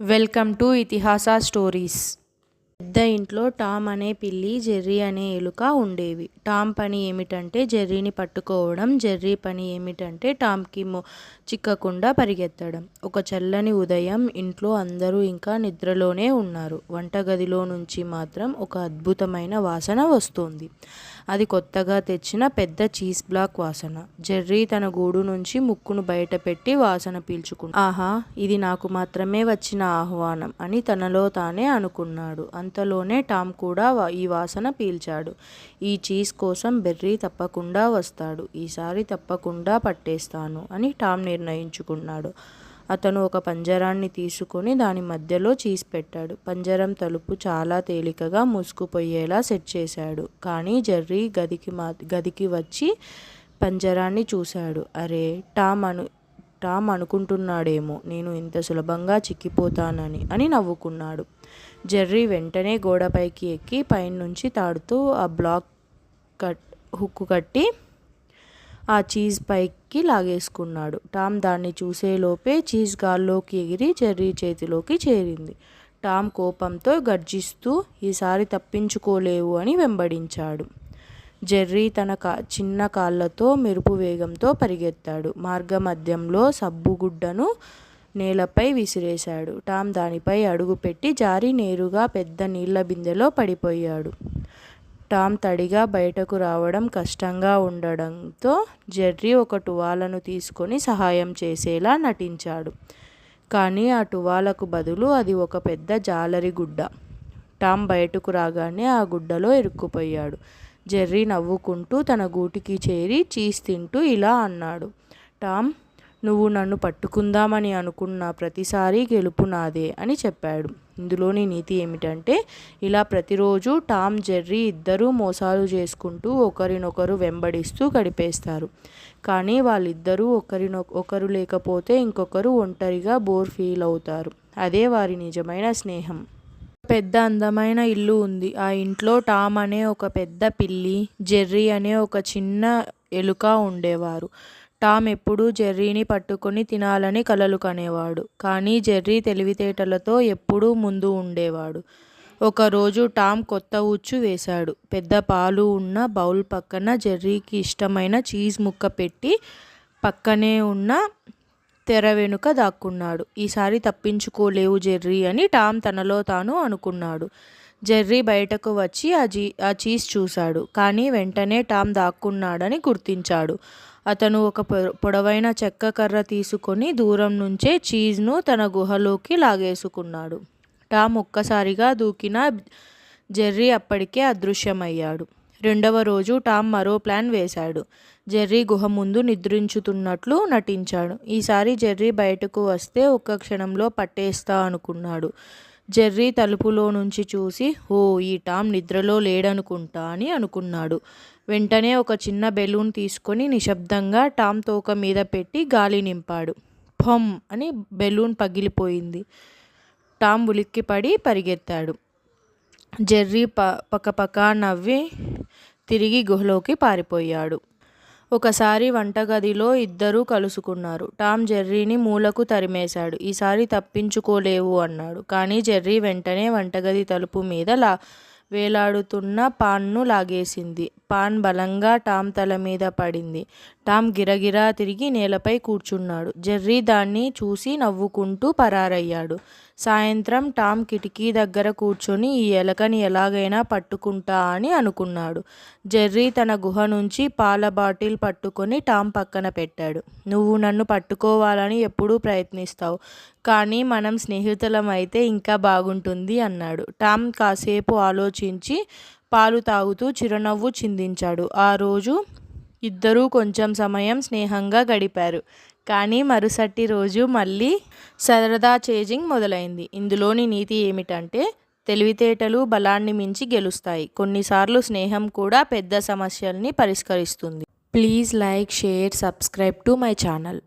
Welcome to ఇతిహాస stories పెద్ద ఇంట్లో టామ్ అనే పిల్లి జెర్రీ అనే ఎలుక ఉండేవి. టామ్ పని ఏమిటంటే జెర్రీని పట్టుకోవడం జెర్రీ పని ఏమిటంటే టామ్కి మొ చిక్కకుండా పరిగెత్తడం. ఒక చల్లని ఉదయం ఇంట్లో అందరూ ఇంకా నిద్రలోనే ఉన్నారు. వంటగదిలో నుంచి మాత్రం ఒక అద్భుతమైన వాసన వస్తుంది. అది కొత్తగా తెచ్చిన పెద్ద చీజ్ బ్లాక్ వాసన. జెర్రీ తన గూడు నుంచి ముక్కును బయట పెట్టి వాసన పీల్చుకుంది ఆహా ఇది నాకు మాత్రమే వచ్చిన ఆహ్వానం అని తనలో తానే అనుకున్నాడు. అంతలోనే టామ్ కూడా ఈ వాసన పీల్చాడు. ఈ చీజ్ కోసం బెర్రీ తప్పకుండా వస్తాడు. ఈసారి తప్పకుండా పట్టేస్తాను అని టామ్ నిర్ణయించుకున్నాడు. అతను ఒక పంజరాన్ని తీసుకొని దాని మధ్యలో చీసి పెట్టాడు. పంజరం తలుపు చాలా తేలికగా మూసుకుపోయేలా సెట్ చేశాడు. కానీ జెర్రీ గదికి మా గదికి వచ్చి పంజరాన్ని చూశాడు. అరే టామ్ అను టామ్ అనుకుంటున్నాడేమో. నేను ఇంత సులభంగా చిక్కిపోతానని అని నవ్వుకున్నాడు. జెర్రీ వెంటనే గోడపైకి ఎక్కి పైనుంచి తాడుతూ ఆ బ్లాక్ కట్ హుక్కు కట్టి ఆ చీజ్ పైకి లాగేసుకున్నాడు. టామ్ దాన్ని చూసేలోపే చీజ్ గాల్లోకి ఎగిరి చెర్రీ చేతిలోకి చేరింది. టామ్ కోపంతో గర్జిస్తూ ఈసారి తప్పించుకోలేవు అని వెంబడించాడు. జెర్రీ తన కా చిన్న కాళ్ళతో మెరుపు వేగంతో పరిగెత్తాడు. మార్గమధ్యంలో సబ్బుగుడ్డను నేలపై విసిరేశాడు. టామ్ దానిపై అడుగుపెట్టి జారి నేరుగా పెద్ద నీళ్ళ బిందెలో పడిపోయాడు. టామ్ తడిగా బయటకు రావడం కష్టంగా ఉండడంతో జెర్రీ ఒక టువాలను తీసుకొని సహాయం చేసేలా నటించాడు. కానీ ఆ టువాలకు బదులు అది ఒక పెద్ద జాలరి గుడ్డ. టామ్ బయటకు రాగానే ఆ గుడ్డలో ఇరుక్కుపోయాడు. జెర్రీ నవ్వుకుంటూ తన గూటికి చేరి చీజ్ తింటూ ఇలా అన్నాడు. టామ్ నువ్వు నన్ను పట్టుకుందామని అనుకున్న ప్రతిసారి గెలుపు నాదే అని చెప్పాడు. ఇందులోని నీతి ఏమిటంటే ఇలా ప్రతిరోజు టామ్ జెర్రీ ఇద్దరూ మోసాలు చేసుకుంటూ ఒకరినొకరు వెంబడిస్తూ గడిపేస్తారు. కానీ వాళ్ళిద్దరూ ఒకరినొ ఒకరు లేకపోతే ఇంకొకరు ఒంటరిగా బోర్ ఫీల్ అవుతారు. అదే వారి నిజమైన స్నేహం. పెద్ద అందమైన ఇల్లు ఉంది. ఆ ఇంట్లో టామ్ అనే ఒక పెద్ద పిల్లి జెర్రీ అనే ఒక చిన్న ఎలుక ఉండేవారు. టామ్ ఎప్పుడూ జెర్రీని పట్టుకొని తినాలని కలలు కనేవాడు. కానీ జెర్రీ తెలివితేటలతో ఎప్పుడూ ముందు ఉండేవాడు. ఒకరోజు టామ్ కొత్త ఉచ్చు వేశాడు. పెద్ద పాలు ఉన్న బౌల్ పక్కన జెర్రీకి ఇష్టమైన చీజ్ ముక్క పెట్టి పక్కనే ఉన్న తెర వెనుక దాక్కున్నాడు. ఈసారి తప్పించుకోలేవు జెర్రీ అని టామ్ తనలో తాను అనుకున్నాడు. జెర్రీ బయటకు వచ్చి ఆ జీ ఆ చీజ్ చూశాడు. కానీ వెంటనే టామ్ దాక్కున్నాడని గుర్తించాడు. అతను ఒక పొ- పొడవైన చెక్క కర్ర తీసుకొని దూరం నుంచే చీజ్ను తన గుహలోకి లాగేసుకున్నాడు. టామ్ ఒక్కసారిగా దూకిన జెర్రీ అప్పటికే అదృశ్యమయ్యాడు. రెండవ రోజు టామ్ మరో ప్లాన్ వేశాడు. జెర్రీ గుహ ముందు నిద్రించుతున్నట్లు నటించాడు. ఈసారి జెర్రీ బయటకు వస్తే ఒక్క క్షణంలో పట్టేస్తా అనుకున్నాడు. జెర్రీ తలుపులో నుంచి చూసి ఓ ఈ టామ్ నిద్రలో లేడనుకుంటా అని అనుకున్నాడు. వెంటనే ఒక చిన్న బెలూన్ తీసుకొని నిశ్శబ్దంగా టామ్ తోక మీద పెట్టి గాలి నింపాడు. ఫమ్ అని బెలూన్ పగిలిపోయింది. టామ్ ఉలిక్కిపడి పరిగెత్తాడు. జెర్రీ ప పక్కపక్క నవ్వి తిరిగి గుహలోకి పారిపోయాడు. ఒకసారి వంటగదిలో ఇద్దరూ కలుసుకున్నారు. టామ్ జెర్రీని మూలకు తరిమేశాడు. ఈసారి తప్పించుకోలేవు అన్నాడు. కానీ జెర్రీ వెంటనే వంటగది తలుపు మీద లా వేలాడుతున్న పాన్ను లాగేసింది. పాన్ బలంగా టామ్ తల మీద పడింది. టామ్ గిరగిరా తిరిగి నేలపై కూర్చున్నాడు. జెర్రీ దాన్ని చూసి నవ్వుకుంటూ పరారయ్యాడు. సాయంత్రం టామ్ కిటికీ దగ్గర కూర్చొని ఈ ఎలకని ఎలాగైనా పట్టుకుంటా అని అనుకున్నాడు. జెర్రీ తన గుహ నుంచి పాల బాటిల్ పట్టుకొని టామ్ పక్కన పెట్టాడు. నువ్వు నన్ను పట్టుకోవాలని ఎప్పుడూ ప్రయత్నిస్తావు కానీ మనం స్నేహితులం అయితే ఇంకా బాగుంటుంది అన్నాడు. టామ్ కాసేపు ఆలోచించి పాలు తాగుతూ చిరునవ్వు చిందించాడు. ఆ రోజు ఇద్దరూ కొంచెం సమయం స్నేహంగా గడిపారు. కానీ మరుసటి రోజు మళ్ళీ సరదా చేజింగ్ మొదలైంది. ఇందులోని నీతి ఏమిటంటే తెలివితేటలు బలాన్ని మించి గెలుస్తాయి. కొన్నిసార్లు స్నేహం కూడా పెద్ద సమస్యల్ని పరిష్కరిస్తుంది. Please like share subscribe to my channel.